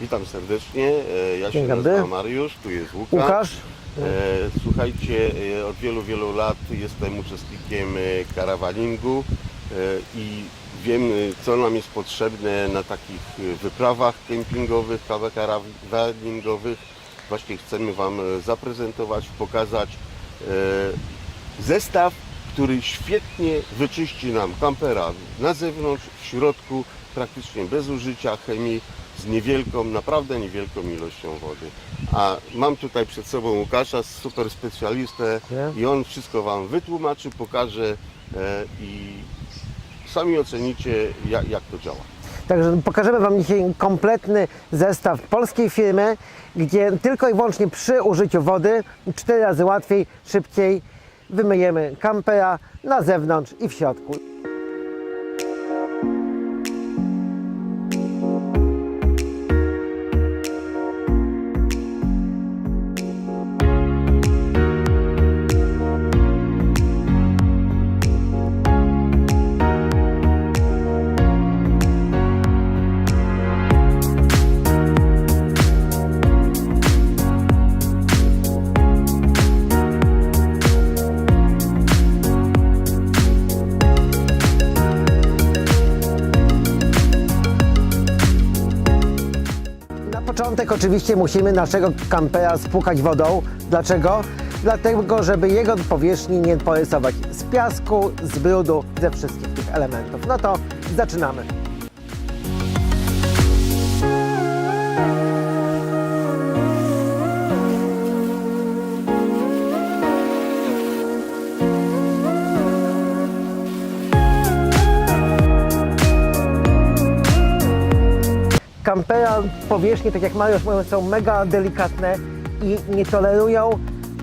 Witam serdecznie. E, Ja się Dzień nazywam Mariusz, tu jest Łukasz. Łukasz, E, Słuchajcie, e, od wielu, wielu lat jestem uczestnikiem karawaningu i wiem, co nam jest potrzebne na takich wyprawach kempingowych, karawaningowych. Właśnie chcemy Wam zaprezentować, pokazać zestaw, który świetnie wyczyści nam kampera na zewnątrz, w środku, praktycznie bez użycia chemii, z niewielką, naprawdę niewielką ilością wody. A mam tutaj przed sobą Łukasza, super specjalistę i on wszystko Wam wytłumaczy, pokaże e, i sami ocenicie jak, jak to działa. Także pokażemy Wam dzisiaj kompletny zestaw polskiej firmy, gdzie tylko i wyłącznie przy użyciu wody cztery razy łatwiej, szybciej wymyjemy kampera na zewnątrz i w środku. Początek oczywiście musimy naszego kampera spłukać wodą. Dlaczego? Dlatego, żeby jego powierzchni nie porysować z piasku, z brudu, ze wszystkich tych elementów. No to zaczynamy. Kampera powierzchnie, tak jak Mariusz mówił, są mega delikatne i nie tolerują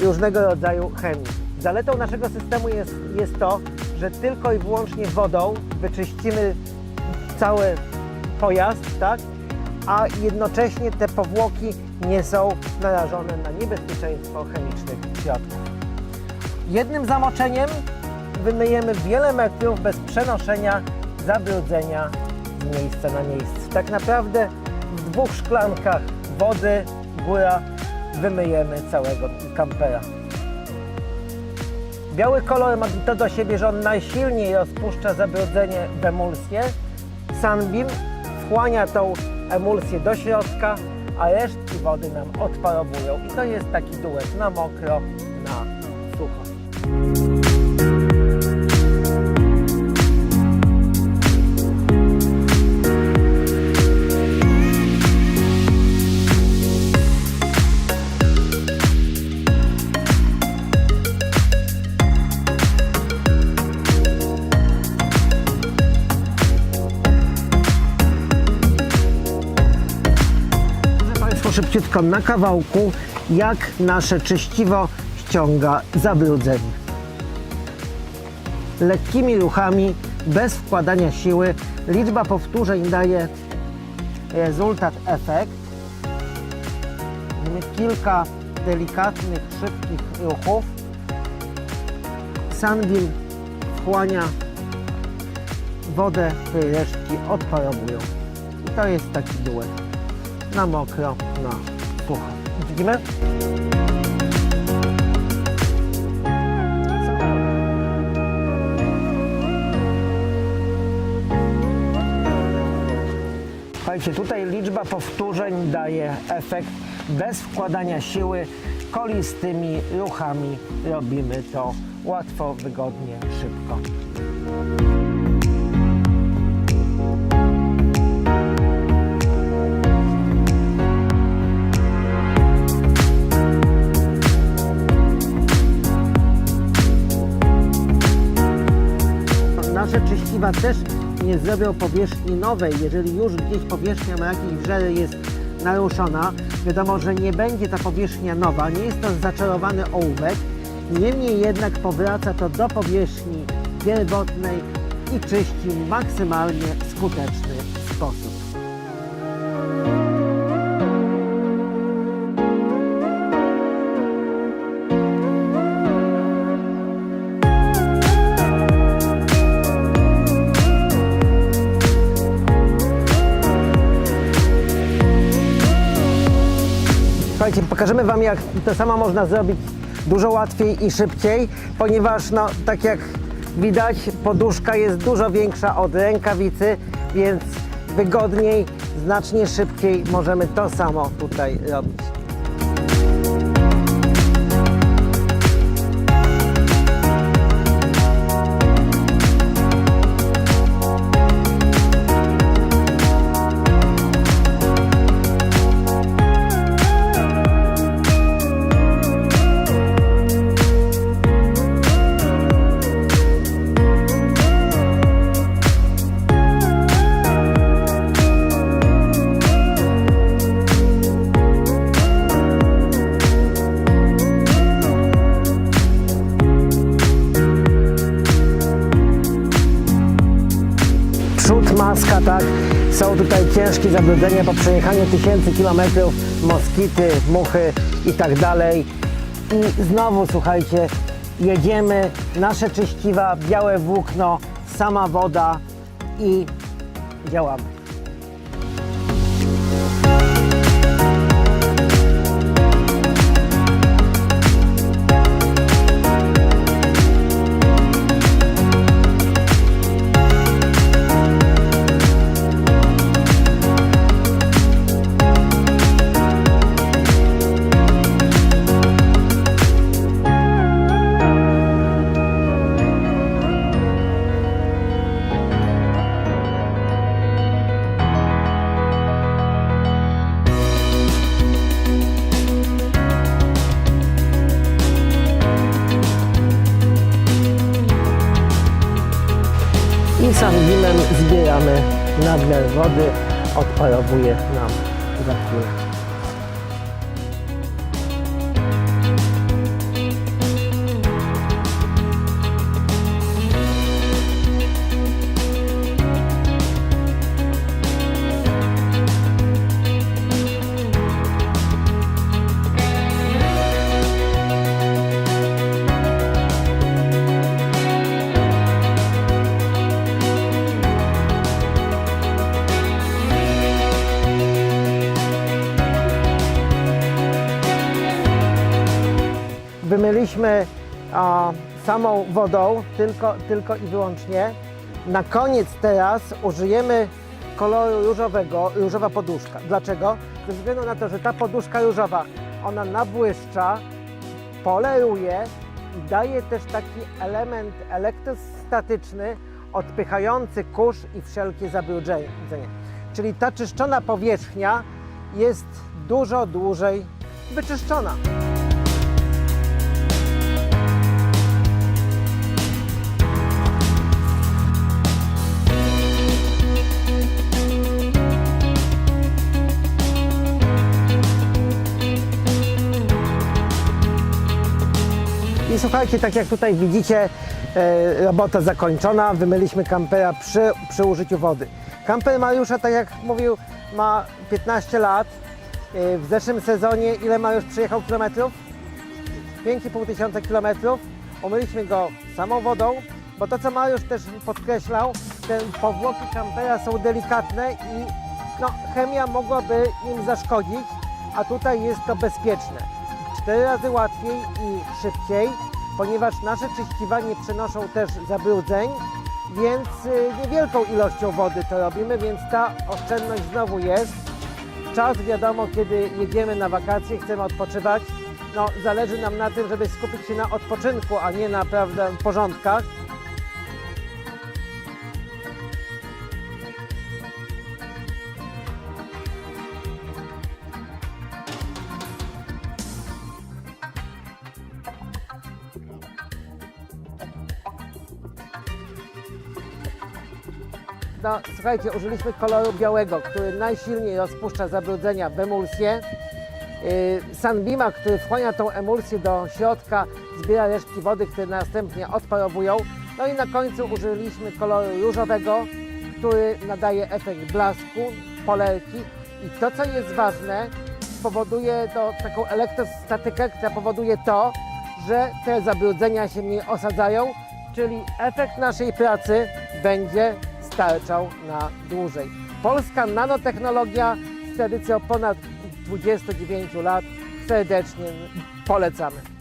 różnego rodzaju chemii. Zaletą naszego systemu jest, jest to, że tylko i wyłącznie wodą wyczyścimy cały pojazd, tak? a jednocześnie te powłoki nie są narażone na niebezpieczeństwo chemicznych środków. Jednym zamoczeniem wymyjemy wiele metrów bez przenoszenia zabrudzenia miejsca na miejsce. Tak naprawdę w dwóch szklankach wody góra wymyjemy całego kampera. Biały kolor ma to do siebie, że on najsilniej rozpuszcza zabrudzenie w emulsję. Sunbeam wchłania tą emulsję do środka, a resztki wody nam odparowują. I to jest taki duet na mokro, Państwa, szybciutko na kawałku, jak nasze czyściwo ściąga zabrudzenie. Lekkimi ruchami, bez wkładania siły, liczba powtórzeń daje rezultat, efekt. Kilka delikatnych, szybkich ruchów. Sunbeam wchłania wodę, której resztki odparowują. I to jest taki duet na mokro, na sucho. Widzimy? Słuchajcie, tutaj liczba powtórzeń daje efekt bez wkładania siły. Kolistymi ruchami robimy to łatwo, wygodnie, szybko. Czyściwa też nie zrobią powierzchni nowej. Jeżeli już gdzieś powierzchnia na jakiejś grze jest naruszona, wiadomo, że nie będzie ta powierzchnia nowa, nie jest to zaczarowany ołówek. Niemniej jednak powraca to do powierzchni pierwotnej i czyści maksymalnie skuteczny sposób. Pokażemy Wam, jak to samo można zrobić dużo łatwiej i szybciej, ponieważ, no, tak jak widać, poduszka jest dużo większa od rękawicy, więc wygodniej, znacznie szybciej możemy to samo tutaj robić. Maska, tak. Są tutaj ciężkie zabrudzenia po przejechaniu tysięcy kilometrów, moskity, muchy i tak dalej. I znowu, słuchajcie, jedziemy, nasze czyściwa, białe włókno, sama woda i działamy. Nadmiar wody, odparowuje nam za chwilę. Wymyliśmy a, samą wodą, tylko, tylko i wyłącznie. Na koniec teraz użyjemy koloru różowego, różowa poduszka. Dlaczego? Ze względu na to, że ta poduszka różowa, ona nabłyszcza, poleruje i daje też taki element elektrostatyczny, odpychający kurz i wszelkie zabrudzenie. Czyli ta czyszczona powierzchnia jest dużo dłużej wyczyszczona. Słuchajcie, tak jak tutaj widzicie, e, robota zakończona. Wymyliśmy kampera przy, przy użyciu wody. Kamper Mariusza, tak jak mówił, ma 15 lat. E, w zeszłym sezonie ile Mariusz przyjechał kilometrów? 5,5 tysiąca kilometrów. Umyliśmy go samą wodą, bo to co Mariusz też podkreślał, te powłoki kampera są delikatne i no, chemia mogłaby im zaszkodzić, a tutaj jest to bezpieczne. Cztery razy łatwiej i szybciej, ponieważ nasze czyściwa nie przenoszą też zabrudzeń, więc y, niewielką ilością wody to robimy, więc ta oszczędność znowu jest. Czas wiadomo, kiedy jedziemy na wakacje, chcemy odpoczywać, no zależy nam na tym, żeby skupić się na odpoczynku, a nie na prawda, porządkach. No, słuchajcie, użyliśmy koloru białego, który najsilniej rozpuszcza zabrudzenia w emulsję. Yy, Sunbeama, który wchłania tą emulsję do środka, zbiera resztki wody, które następnie odparowują. No i na końcu użyliśmy koloru różowego, który nadaje efekt blasku, polerki. I to, co jest ważne, powoduje to taką elektrostatykę, która powoduje to, że te zabrudzenia się mniej osadzają, czyli efekt naszej pracy będzie starczał na dłużej. Polska nanotechnologia z tradycją ponad 29 lat serdecznie polecamy.